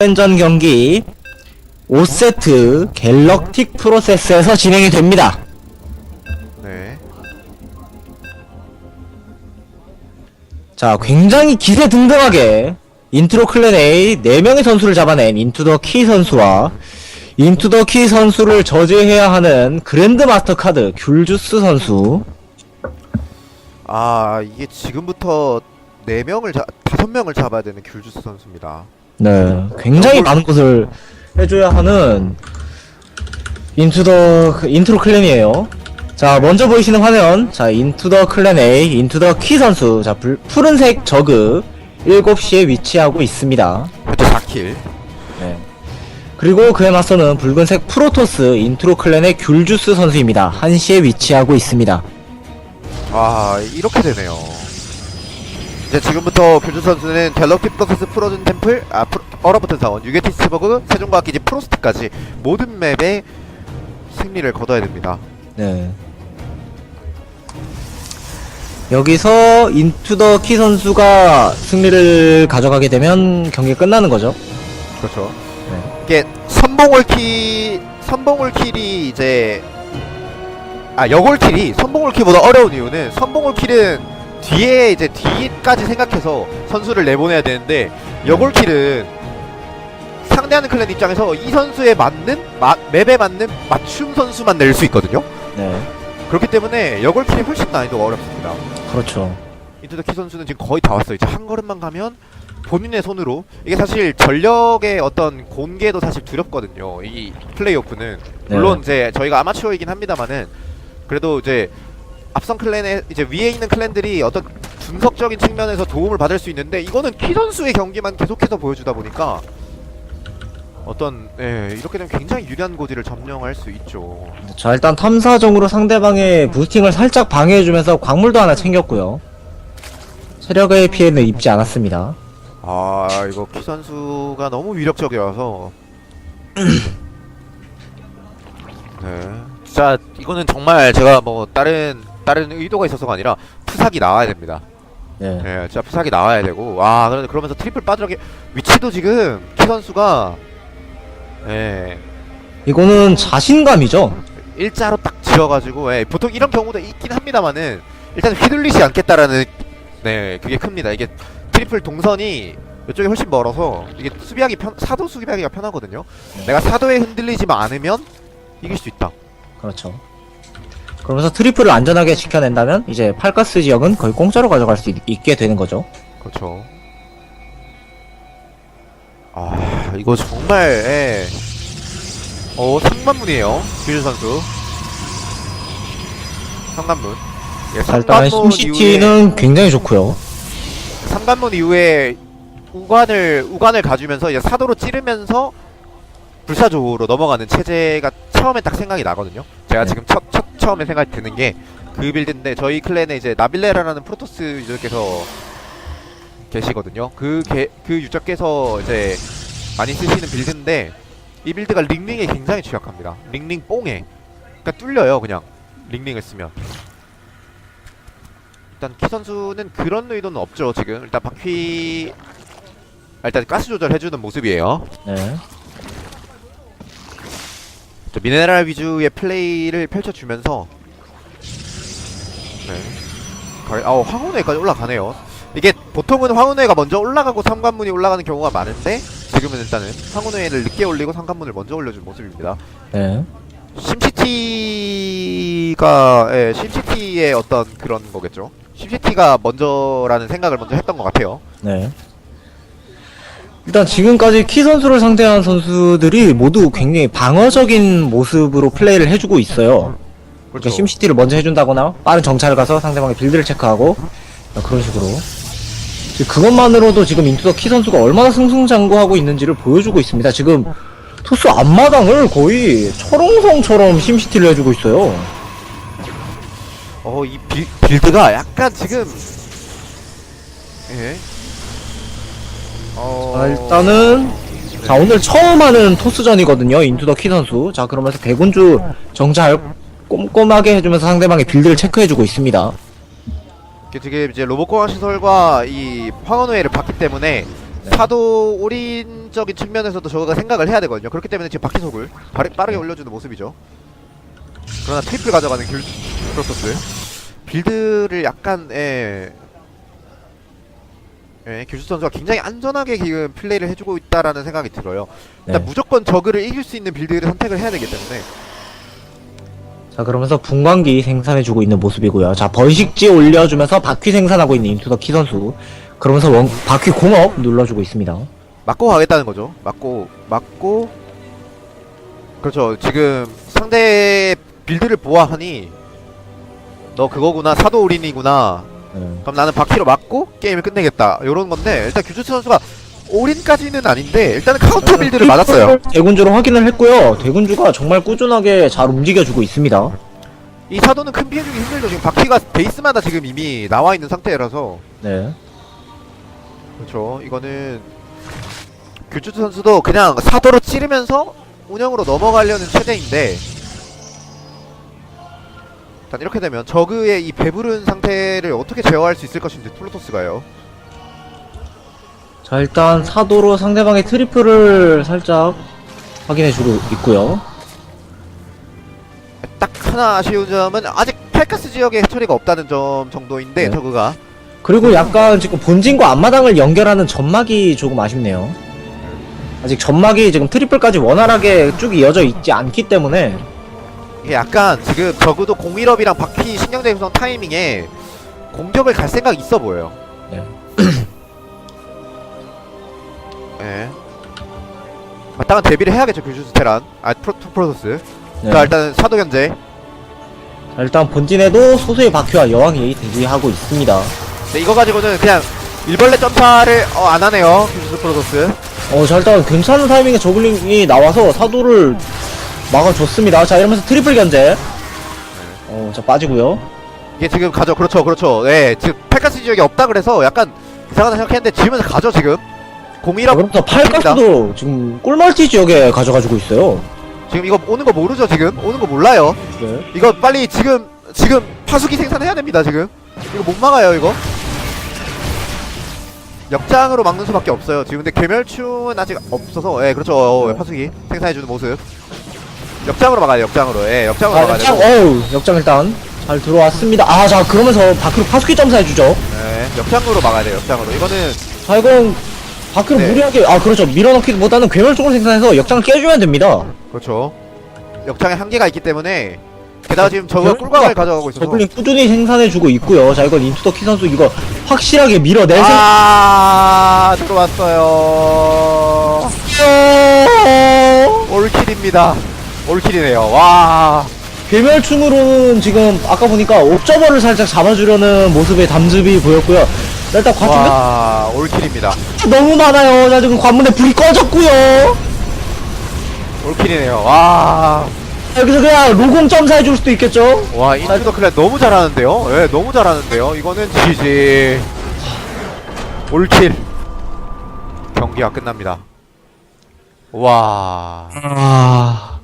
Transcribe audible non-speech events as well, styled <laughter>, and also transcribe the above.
전 경기 5세트 갤럭틱 프로세스에서 진행이 됩니다. 네. 자, 굉장히 기세 등등하게 인트로 클랜 A 4명의 선수를 잡아낸 인투더 키 선수와 인투더 키 선수를 저지해야 하는 그랜드 마스터 카드 귤주스 선수. 아 이게 지금부터 4명을 잡, 5명을 잡아야 되는 귤주스 선수입니다. 네, 굉장히 많은 것을 해줘야 하는 인투더 인트로 클랜이에요. 자, 먼저 보이시는 화면, 자, 인투더 클랜 A, 인투더 키 선수, 자, 불, 푸른색 저그 7시에 위치하고 있습니다. 현재 4킬. 네. 그리고 그에 맞서는 붉은색 프로토스 인트로 클랜의 귤주스 선수입니다. 1시에 위치하고 있습니다. 아 이렇게 되네요. 이제 지금부터 귤주스 선수는 갤럭티 프로세스 프로즌 템플, 아 프로, 얼어붙은 사원, 유게티스버그, 세종과학기지 프로스트까지 모든 맵에 승리를 거둬야 됩니다. 네. 여기서 인투더 키 선수가 승리를 가져가게 되면 경기 끝나는 거죠. 그렇죠. 네. 이게 선봉올킬 선봉올킬이 이제 아 여골킬이 선봉올킬보다 어려운 이유는 선봉올킬은 뒤에 이제 뒤까지 생각해서 선수를 내보내야 되는데 여골킬은 상대하는 클랜 입장에서 이 선수에 맞는 마, 맵에 맞는 맞춤 선수만 낼 수 있거든요. 네. 그렇기 때문에 여골킬이 훨씬 난이도가 어렵습니다. 그렇죠. 인투더키 선수는 지금 거의 다 왔어요. 이제 한 걸음만 가면 본인의 손으로 이게 사실 전력의 어떤 공개도 사실 두렵거든요. 이 플레이오프는 물론 이제 저희가 아마추어이긴 합니다만은 그래도 이제 앞선 클랜에 이제 위에 있는 클랜들이 어떤 분석적인 측면에서 도움을 받을 수 있는데 이거는 키 선수의 경기만 계속해서 보여주다 보니까 어떤 예, 이렇게 되면 굉장히 유리한 고지를 점령할 수 있죠. 자, 일단 탐사정으로 상대방의 부스팅을 살짝 방해해주면서 광물도 하나 챙겼고요. 체력의 피해는 입지 않았습니다. 아 이거 키 선수가 너무 위력적이어서 <clears throat> 네 진짜 이거는 정말 제가 뭐 다른 다른 의도가 있어서가 아니라 푸삭이 나와야 됩니다 네. 네 진짜 푸삭이 나와야 되고 와 그런데 그러면서 트리플 빠져나게 위치도 지금 키 선수가 네 이거는 자신감이죠. 일자로 딱 지어가지고 예, 보통 이런 경우도 있긴 합니다만은 일단 휘둘리지 않겠다라는 네 그게 큽니다 이게 트리플 동선이 이쪽이 훨씬 멀어서 이게 수비하기 편 사도 수비하기가 편하거든요 네. 내가 사도에 흔들리지만 않으면 이길 수 있다 그렇죠. 그러면서 트리플을 안전하게 지켜낸다면 이제 팔가스 지역은 거의 공짜로 가져갈 수 있, 게 되는 거죠. 그렇죠 아 이거 정말 예. 어 상관문이에요 규준 선수 상관문 예, 자, 일단 상관문 이후에- 심시티는 굉장히 좋고요. 삼관문 이후에 우관을 우관을 가주면서 이제 사도로 찌르면서 불사조로 넘어가는 체제가 처음에 딱 생각이 나거든요. 제가 네. 지금 첫, 첫 처음에 생각이 드는 게 그 빌드인데 저희 클랜에 이제 나빌레라라는 프로토스 유저께서 계시거든요. 그, 게, 그 유저께서 이제 많이 쓰시는 빌드인데 이 빌드가 링링에 굉장히 취약합니다. 링링 뽕에 그러니까 뚫려요 그냥 링링을 쓰면. 일단 키 선수는 그런 의도는 없죠 지금 일단 바퀴 아, 일단 가스 조절해주는 모습이에요 네. 저 미네랄 위주의 플레이를 펼쳐주면서 네. 가- 어, 황혼회까지 올라가네요. 이게 보통은 황혼회가 먼저 올라가고 삼관문이 올라가는 경우가 많은데 지금은 일단은 황혼회를 늦게 올리고 삼관문을 먼저 올려준 모습입니다. 네. 심시티가 예, 심시티의 어떤 그런 거겠죠? 심시티가 먼저라는 생각을 먼저 했던 것 같아요. 네. 일단 지금까지 키 선수를 상대한 선수들이 모두 굉장히 방어적인 모습으로 플레이를 해주고 있어요. 그러니까 심시티를 먼저 해준다거나 빠른 정찰을 가서 상대방의 빌드를 체크하고 그런 식으로 그것만으로도 지금 인투더 키 선수가 얼마나 승승장구하고 있는지를 보여주고 있습니다. 지금 토스 앞마당을 거의 철옹성처럼 심시티를 해주고 있어요. 어, 이 빌, 빌드가 약간 지금 예. 어... 자, 일단은 자 오늘 처음 하는 토스전이거든요 인투더 키 선수 자 그러면서 대군주 정찰 꼼꼼하게 해주면서 상대방의 빌드를 체크해주고 있습니다 이게 지금 이제 로봇공학 시설과 이 황혼회를 봤기 때문에 네. 사도 올인적인 측면에서도 저거가 생각을 해야 되거든요. 그렇기 때문에 지금 바퀴 속을 빠르, 빠르게 네. 올려주는 모습이죠. 그러나 트리플 가져가는 귤 프로토스 빌드를 약간 예, 예, 규수 선수가 굉장히 안전하게 지금 플레이를 해주고 있다라는 생각이 들어요. 일단 네. 무조건 저그를 이길 수 있는 빌드를 선택을 해야 되기 때문에 자 그러면서 분광기 생산해주고 있는 모습이고요. 자 번식지 올려주면서 바퀴 생산하고 있는 인투더 키 선수. 그러면서 원, 바퀴 공업 눌러주고 있습니다. 맞고 가겠다는 거죠. 맞고 맞고 그렇죠. 지금 상대 빌드를 보아하니 너 그거구나 사도 올인이구나. 네. 그럼 나는 바퀴로 맞고 게임을 끝내겠다. 요런 건데 일단 규주스 선수가 올인까지는 아닌데 일단은 카운터 빌드를 맞았어요. 대군주로 확인을 했고요. 대군주가 정말 꾸준하게 잘 움직여주고 있습니다. 이 사도는 큰 피해 주기 힘들죠. 지금 바퀴가 베이스마다 지금 이미 나와 있는 상태라서 네. 그렇죠. 이거는 규주스 선수도 그냥 사도로 찌르면서 운영으로 넘어가려는 체제인데 일단 이렇게 되면 저그의 이 배부른 상태를 어떻게 제어할 수 있을 것인지 플루토스가요. 자 일단 사도로 상대방의 트리플을 살짝 확인해주고 있고요. 딱 하나 아쉬운 점은 아직 팔가스 지역에 해처리가 없다는 점 정도인데 네. 저그가 그리고 약간 지금 본진과 앞마당을 연결하는 점막이 조금 아쉽네요. 아직 점막이 지금 트리플까지 원활하게 쭉 이어져 있지 않기 때문에 이게 약간 지금 적어도 01업이랑 바퀴 신경제 구성 타이밍에 공격을 갈 생각 있어 보여요. 네. 네. <clears throat> 마땅한 데뷔를 해야겠죠 규슈스 테란. 아 프로토 프로토스. 네. 자 일단 사도 견제. 자, 일단 본진에도 소수의 바퀴와 여왕이 대기하고 있습니다. 네, 이거 가지고는 그냥 일벌레 점파를 어, 안 하네요 규슈스 프로토스. 어, 자 일단 괜찮은 타이밍에 저글링이 나와서 사도를 막아줬습니다. 자 이러면서 트리플 견제. 어, 자 빠지고요. 이게 지금 가죠. 그렇죠, 그렇죠. 네, 지금 팔가스 지역이 없다 그래서 약간 이상하다 생각했는데 지으면서 가죠 지금. 자, 01업 그러면서 팔가스도 지금 꿀멀티 지역에 가져가지고 있어요. 지금 이거 오는 거 모르죠 지금 오는 거 몰라요 네. 이거 빨리 지금 지금 파수기 생산해야 됩니다 지금 이거 못 막아요 이거 역장으로 막는 수밖에 없어요 지금 근데 괴멸충은 아직 없어서 예 그렇죠 어, 네. 파수기 생산해주는 모습 역장으로 막아요 역장으로 예 역장으로 아, 막아야 역장, 돼요 어우, 역장 일단 잘 들어왔습니다. 아, 자 그러면서 바퀴로 파수기 점사해주죠. 네 역장으로 막아야 돼요 역장으로 이거는 자 이건 바퀴로 네. 무리하게 아 그렇죠 밀어넣기보다는 괴멸종을 생산해서 역장을 깨주면 됩니다. 그렇죠 역장에 한계가 있기 때문에 게다가 지금 저거 괴멸- 꿀광을 가져가고 있어서 저글링 꾸준히 생산해주고 있고요. 자 이건 인투더 키 선수 이거 확실하게 밀어낼 생각. 아 들어왔어요 올킬입니다 올킬이네요 와 괴멸충으로는 지금 아까 보니까 옵저버를 살짝 잡아주려는 모습의 담즙이 보였고요. 자, 일단 관문 와 올킬입니다 너무 많아요. 자 지금 관문에 불이 꺼졌고요. 올킬이네요 와 자, 여기서 그냥 로공 점사해 줄 수도 있겠죠. 와 인투더 클랜 너무 잘하는데요? 예, 너무 잘하는데요? 이거는 GG 올킬 경기가 끝납니다 와 아